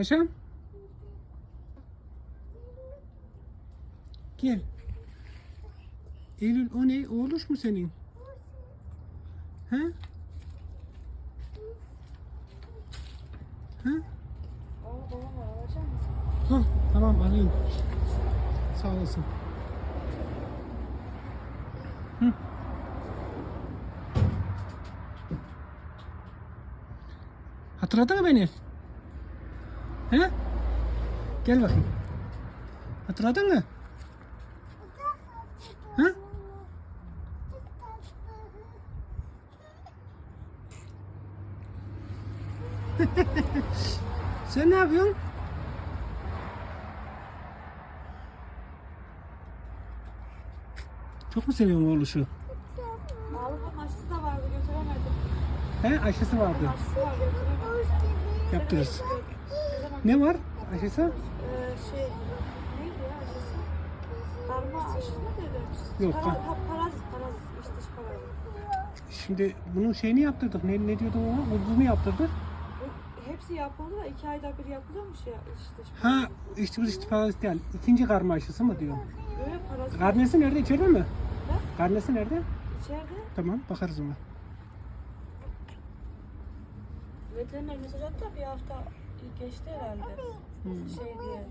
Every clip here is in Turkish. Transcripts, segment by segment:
Paşam. Gel. Eylül o ne? Oğluş mu senin? He? He? Hah, tamam alayım. Sağ olasın. Hı. Hatırladın mı beni? He? Gel bakayım. Hatırladın mı? He? Sen ne yapıyorsun? Çok mu seviyorsun oğluşu? Avrupa maçısı da vardı götüremedim. He aşısı vardı. Maçısı var götüremedim. Yaptırırız. Ne? Ne var aşısı? Ee, şey neydi ya aşısı? Karma aşı mı dedi? Yok, Para, ha, parazit, parazit, dış parazit. Şimdi bunun şeyini yaptırdık. Ne, ne diyordun ona? Ucuzunu yaptırdık. Hepsi yapıldı da iki ayda bir yapılıyormuş ya dış Ha işte bu işte parazit değil. İkinci karma aşısı mı diyor? Böyle parazit. Karnesi nerede? İçeride mi? Ha? Karnesi nerede? İçeride Tamam bakarız ona. veteriner mesaj attı bir hafta geçti herhalde. Hmm. Şey diye.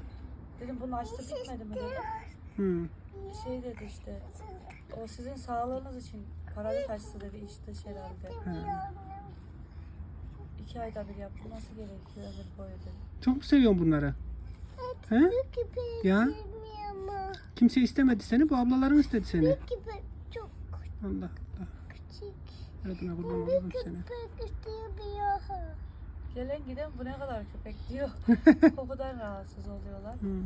Dedim bunun aşısı bitmedi mi dedim. Hmm. Şey dedi işte. O sizin sağlığınız için parazit aşısı dedi iç dış herhalde. Ha. İki ayda bir yapılması gerekiyor ömür boyu dedi. Çok mu seviyorsun bunları? He? Ya kimse istemedi seni. Bu ablaların istedi seni. çok Allah Allah. küçük. Yaradına kurban olurum seni. Gelen giden bu ne kadar köpek diyor. Kokudan rahatsız oluyorlar. Hmm.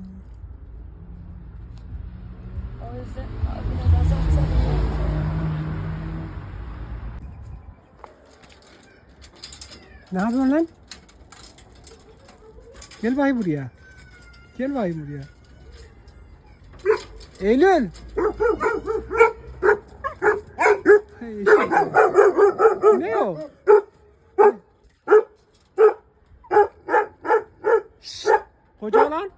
O yüzden biraz azaltsak iyi. Ne yapıyorsun lan? Gel bakayım buraya. Gel bakayım buraya. Eylül. Ne o? Olan.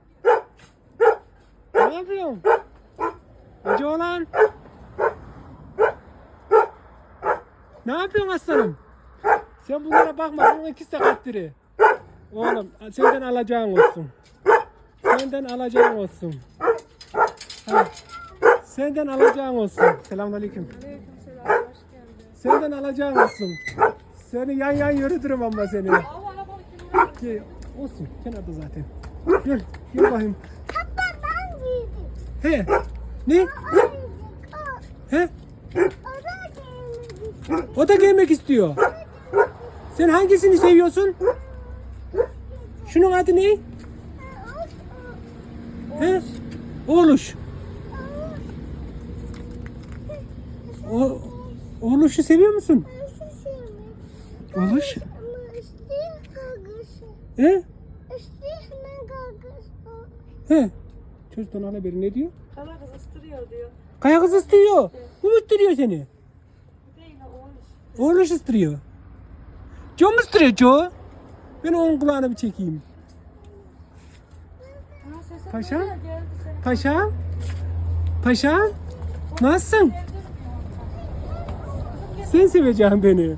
Ne yapıyorsun? Koca olan. Ne yapıyorsun aslanım? Sen bunlara bakma. Bunun iki sakatları. Oğlum senden alacağın olsun. Senden alacağın olsun. Ha. Senden alacağın olsun. Selamünaleyküm. Aleykümselam. Senden alacağın olsun. Seni yan yan yürütürüm ama seni. Ki, olsun kenarda zaten. Gel, gel bakayım. Hatta ben giydim. He. Ne? He? O giydim. O da gelmek istiyor. Sen hangisini seviyorsun? Şunun adı ne? He? Oğluş. O, oğluşu seviyor musun? Oğluş. He? He. Çocuktan al haberi ne diyor? Kara kız ıstırıyor diyor. Kaya kız ıstırıyor. Bu mu ıstırıyor seni? Değil o iş. Oğluş ıstırıyor. Joe mu ıstırıyor Joe? Ben onun kulağını bir çekeyim. Paşa? Paşa? Paşa? Nasılsın? Sen seveceksin beni.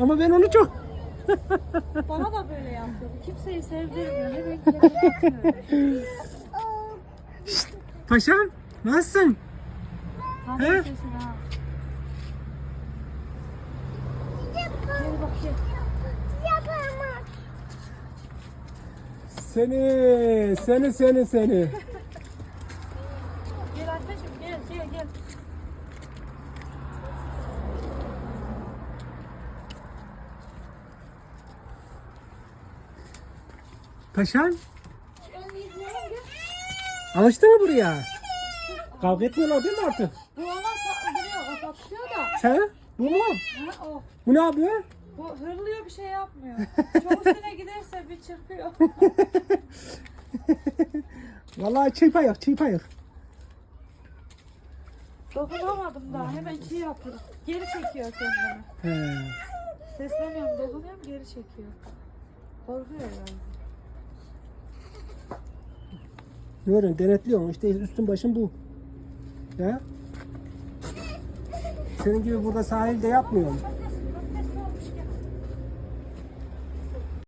Ama ben onu çok... Bana da böyle yapıyor. Kimseyi sevdirmiyor. Ne bekliyor. Paşam nasılsın? He? Seni, seni, seni, seni. Gel anneciğim gel gel gel. Paşam alıştın mı buraya? Kavga etmiyorlar değil mi artık? Bu ona saldırıyor kapatıyor da. Sen? Bu mu? Ha, o. Bu ne yapıyor? Bu hırlıyor bir şey yapmıyor. Çok üstüne giderse bir çırpıyor. Vallahi çiğ ayak, çiğ ayak. Dokunamadım daha hemen şey yapıyor. Geri çekiyor kendini. He. Sesleniyorum dokunuyorum geri çekiyor. Korkuyor herhalde. Nurhan denetliyorsun işte üstün başın bu. Ya? Senin gibi burada sahilde yapmıyorum.